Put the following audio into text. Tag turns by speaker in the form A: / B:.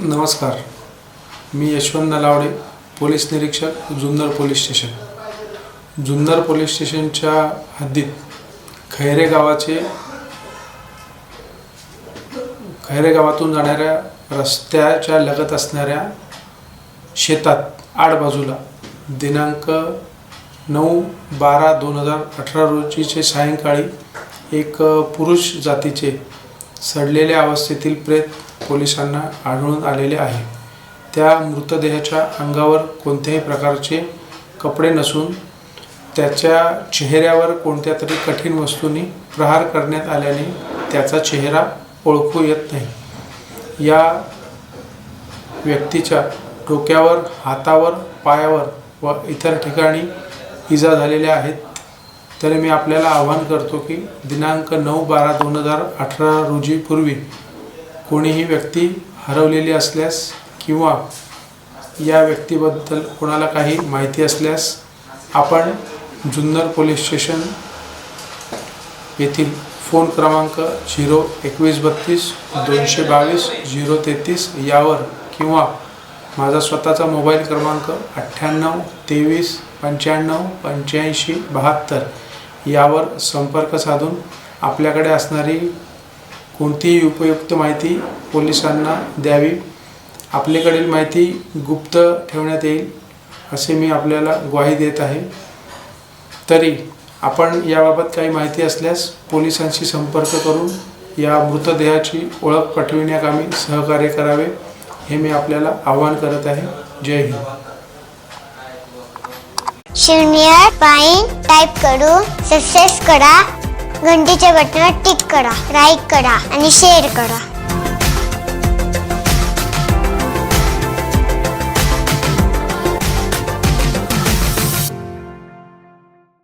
A: नमस्कार. मी यशवंत नलावडे पोलीस निरीक्षक Junnar police station. Junnar police स्टेशनच्या हद्दीत खैरे गावाचे खैरे गावातून जाणाऱ्या रस्त्याच्या लगत असणाऱ्या शेतात आडबाजूला दिनांक नऊ बारा दोन हजार अठरा रोजीचे सायंकाळी एक पुरुष जातीचे सडलेल्या अवस्थेतील प्रेत पोलिसांना आढळून आलेले आहे. त्या मृतदेहाच्या अंगावर कोणत्याही प्रकारचे कपडे नसून त्याच्या चेहऱ्यावर कोणत्या तरी कठीण वस्तूंनी प्रहार करण्यात आल्याने त्याचा चेहरा ओळखू येत नाही. या व्यक्तीच्या डोक्यावर हातावर पायावर व इतर ठिकाणी इजा झालेल्या आहेत. तरी मी आपल्याला आवाहन करतो की दिनांक नऊ बारा दोन हजार अठरा रोजी पूर्वी कोणीही व्यक्ती हरवलेली असल्यास किंवा या व्यक्तीबद्दल कोणाला काही माहिती असल्यास आपण जुन्नर पोलीस स्टेशन येथील फोन क्रमांक झिरो एकवीस बत्तीस दोनशे बावीस झिरो तेहतीस यावर किंवा माझा स्वतःचा मोबाईल क्रमांक अठ्ठ्याण्णव तेवीस पंच्याण्णव पंच्याऐंशी बहात्तर यावर संपर्क साधून आपल्याकडे असणारी कोणतीही उपयुक्त माहिती पोलिसांना द्यावी. आपल्याकडील माहिती गुप्त ठेवण्यात येईल असे मी आपल्याला ग्वाही देत आहे. तरी आपण याबाबत काही माहिती असल्यास पोलिसांशी संपर्क करून या मृतदेहाची ओळख पटविण्याकामी सहकार्य करावे हे मी आपल्याला आवाहन करत आहे. जय हिंद.
B: शून्य पाईन टाईप करून सक्सेस करा घंटीच्या बटनावर टिक करा लाईक करा आणि शेअर करा.